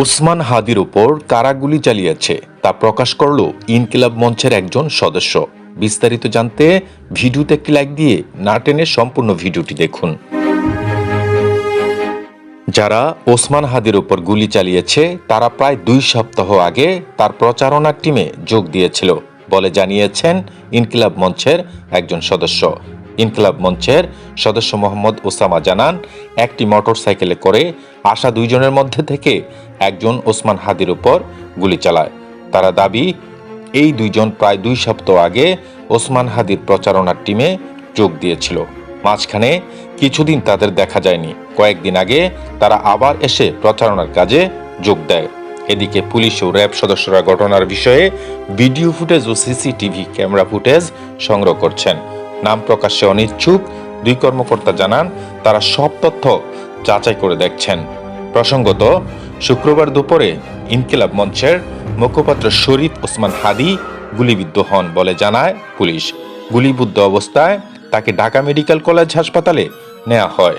ওসমান হাদির উপর কারা গুলি চালিয়েছে। তা প্রকাশ করল ইনকিলাব মঞ্চের একজন সদস্য। বিস্তারিত জানতে ভিডিওতে একটি লাইক দিয়ে না টেনে সম্পূর্ণ ভিডিওটি দেখুন। যারা ওসমান হাদির উপর গুলি চালিয়েছে, তারা প্রায় দুই সপ্তাহ আগে তার প্রচারণার টিমে যোগ দিয়েছিল, বলে জানিয়েছেন ইনকিলাব মঞ্চের একজন সদস্য। ইনকিলাব মঞ্চের সদস্য মোহাম্মদ ওসামা জানান, একটি মোটরসাইকেলে করে আসা দুইজনের মধ্যে থেকে একজন ওসমান হাদির উপর গুলি চালায়। তারা দাবি, এই দুইজন প্রায় দুই সপ্তাহ আগে ওসমান হাদির প্রচারণার টিমে যোগ দিয়েছিল। মাঝখানে কিছুদিন তাদের দেখা যায়নি। কয়েকদিন আগে তারা আবার এসে প্রচারণার কাজে যোগ দেয়। এদিকে পুলিশ ও র্যাব সদস্যরা ঘটনার বিষয়ে ভিডিও ফুটেজ ও সিসিটিভি ক্যামেরা ফুটেজ সংগ্রহ করছেন। নাম প্রকাশে অনিচ্ছুক। দুই কর্মকর্তা জানান, তারা সব তথ্য যাচাই করে দেখছেন। প্রসঙ্গত, শুক্রবার দুপুরে ইনকিলাব মঞ্চের মুখপাত্র শরীফ ওসমান হাদি গুলিবিদ্ধ হন বলে জানায় পুলিশ। গুলিবুদ্ধ অবস্থায় তাকে ঢাকা মেডিকেল কলেজ হাসপাতালে নেওয়া হয়।